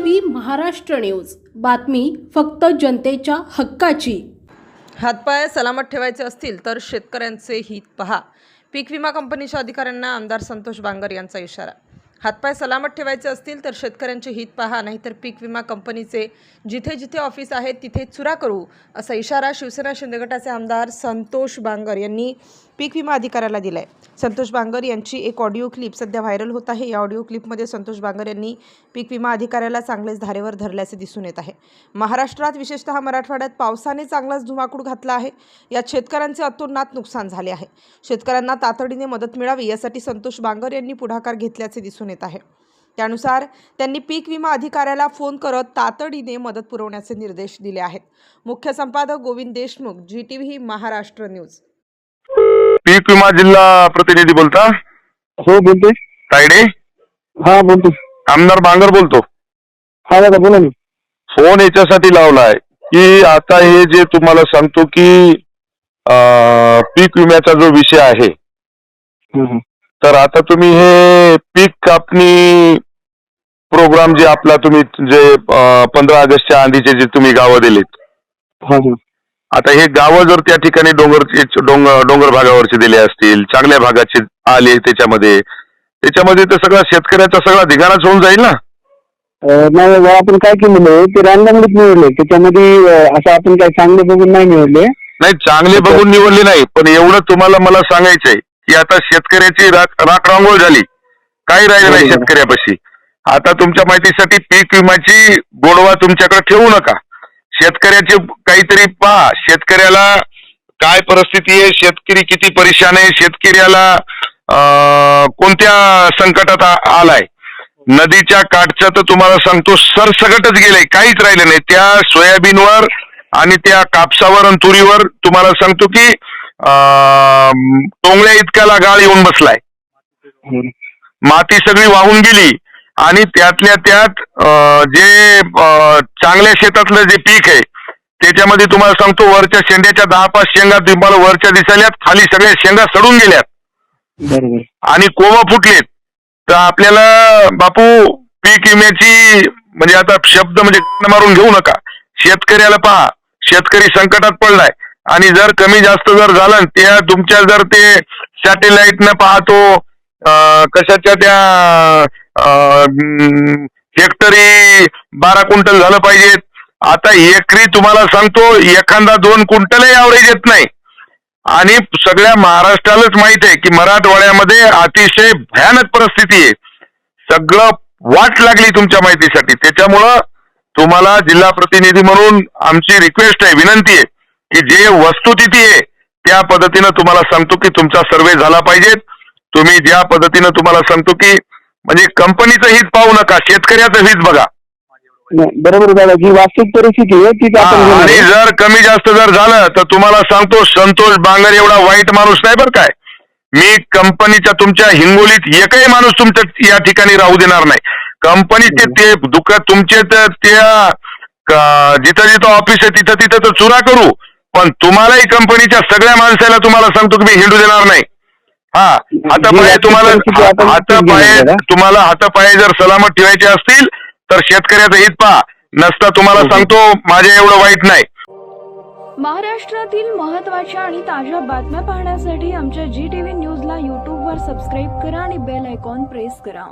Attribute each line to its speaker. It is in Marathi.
Speaker 1: V Maharashtra news. बातमी फक्त जनतेच्या हक्काची.
Speaker 2: हातपाय सलामत ठेवायचे असतील तर शेतकऱ्यांचे हित पहा. पीक विमा कंपनीच्या अधिकाऱ्यांना आमदार संतोष बांगर यांचा इशारा. हातपाय सलामत ठेवायचे असतील तर शेतकऱ्यांचे हित पहा नाहीतर पीक विमा कंपनीचे जिथे जिथे ऑफिस आहेत तिथे चुरा करू असा इशारा शिवसेना शिंदे गटाचे आमदार संतोष बांगर यांनी पीक विमा अधिकाऱ्याला दिला आहे संतोष बांगर यांची एक ऑडिओ क्लिप सध्या व्हायरल होत आहे. या ऑडिओ क्लिपमध्ये संतोष बांगर यांनी पीक विमा अधिकाऱ्याला चांगलेच धारेवर धरल्याचे दिसून येत आहे. महाराष्ट्रात विशेषतः मराठवाड्यात पावसाने चांगलाच धुमाकूळ घातला आहे. यात शेतकऱ्यांचे अतोनात नुकसान झाले आहे. शेतकऱ्यांना तातडीने मदत मिळावी यासाठी संतोष बांगर यांनी पुढाकार घेतल्याचे दिसून येत आहे. त्यानुसार त्यांनी पीक विमा अधिकाऱ्याला फोन करत तातडीने मदत पुरवण्याचे निर्देश दिले आहेत. मुख्य संपादक Govind Deshmukh G T V Maharashtra news.
Speaker 3: पीक विमा जिल्हा प्रतिनिधी बोलता?
Speaker 4: हो बोलतोय
Speaker 3: तायडे
Speaker 4: हा बोलतो.
Speaker 3: आमदार बांगर बोलतो.
Speaker 4: हा दादा बोला ना.
Speaker 3: फोन याच्यासाठी लावलाय की आता हे जे तुम्हाला सांगतो की अं, पीक विम्याचा जो विषय आहे. तर आता तुम्ही हे पीक कापणी प्रोग्राम जे आपला तुम्ही जे पंधरा ऑगस्टच्या आधीचे जे तुम्ही गावं दिलीत.
Speaker 4: हा हा.
Speaker 3: आता हे गावं जर त्या ठिकाणी डोंगर डोंगर डोंगर भागावरचे दिले असतील चांगल्या भागाचे आले त्याच्यामध्ये त्याच्यामध्ये तर सगळा शेतकऱ्याचा सगळा धिगाणाच होऊन जाईल ना?
Speaker 4: अं, नाही बाबा, आपण काय केलेलं आहे ते रॅन्डमलीच निवडले त्याच्यामध्ये अं, असं आपण काय चांगले बघून नाही निवडले.
Speaker 3: नाही चांगले बघून निवडले नाही पण एवढं तुम्हाला मला सांगायचंय. की आता शेतकऱ्याची राख राख रांगोळ झाली. काही राहिलं नाही. शेतकऱ्यापाशी. आता तुमच्या माहितीसाठी पीक विम्याची गोडवा तुमच्याकडे ठेवू नका. शेतकऱ्याचे काहीतरी पहा. शेतकऱ्याला काय परिस्थिती आहे शेतकरी किती परेशान आहे शेतकऱ्याला कोणत्या संकटात आलाय? नदीच्या काठचं तर तुम्हाला सांगतो सरसगटच गेलंय. काहीच राहिलं नाही. त्या सोयाबीनवर आणि त्या कापसावर आणि तुरीवर तुम्हाला सांगतो की टोंगळ्या इतक्याला गाळ येऊन बसलाय. माती सगळी वाहून गेली आणि त्यातल्या त्यात जे चांगल्या शेतातलं जे पीक आहे त्याच्यामध्ये तुम्हाला सांगतो वरच्या शेंड्याच्या दहा पाच शेंगा तुम्हाला वरच्या दिसाल्यात खाली सगळ्या शेंगा सडून गेल्यात. आणि कोवा फुटलेत. तर आपल्याला बापू पीक विम्याची म्हणजे आता शब्द म्हणजे मारून घेऊ नका. शेतकऱ्याला पहा शेतकरी संकटात पडलाय. आणि जर कमी जास्त जर झालं त्या तुमच्या जर ते सॅटेलाइट न पाहतो कशाच्या त्या हेक्टरी बारा क्विंटल झालं पाहिजेत आता एकरी तुम्हाला सांगतो एखादा दोन क्विंटलही ॲव्हरेज येत नाही. आणि सगळ्या महाराष्ट्रालाच माहीत आहे की मराठवाड्यामध्ये अतिशय भयानक परिस्थिती आहे. सगळं वाट लागली तुमच्या माहितीसाठी. त्याच्यामुळं तुम्हाला जिल्हा प्रतिनिधी म्हणून आमची रिक्वेस्ट आहे विनंती आहे. की जे वस्तुस्थिती आहे त्या पद्धतीनं तुम्हाला सांगतो की तुमचा सर्वे झाला पाहिजे. तुम्ही ज्या पद्धतीनं तुम्हाला सांगतो की म्हणजे कंपनीचं हित पाहू नका शेतकऱ्याचं हित बघा.
Speaker 4: नाही, बरोबर दादा जी वास्तविक परिस्थिती आहे तीच आपण घेणार
Speaker 3: आणि. जर कमी जास्त जर झालं तर तुम्हाला सांगतो संतोष बांगर एवढा वाईट माणूस नाही बरं काय. मी कंपनीच्या तुमच्या हिंगोलीत एकही माणूस तुमच्या या ठिकाणी राहू देणार नाही. कंपनीचे ते दुःख तुमचे तर त्या क- जिथं जिथं ऑफिस आहे तिथं तिथं तर चुरा करू. पण तुम्हालाही कंपनीच्या सगळ्या माणसाला तुम्हाला सांगतो की मी हिंडू देणार नाही. हा हातापाये तुम्हाला हातापाये. तुम्हाला हातापाये जर सलामत ठेवायचे असतील तर शेतकऱ्याचं हित पहा. नसता तुम्हाला सांगतो माझ्या एवढं वाईट नाही.
Speaker 5: महाराष्ट्रातील महत्त्वाच्या आणि ताज्या बातम्या पाहण्यासाठी आमच्या जी टी व्ही न्यूजला यूट्यूबवर सबस्क्राईब करा आणि बेल आयकॉन प्रेस करा.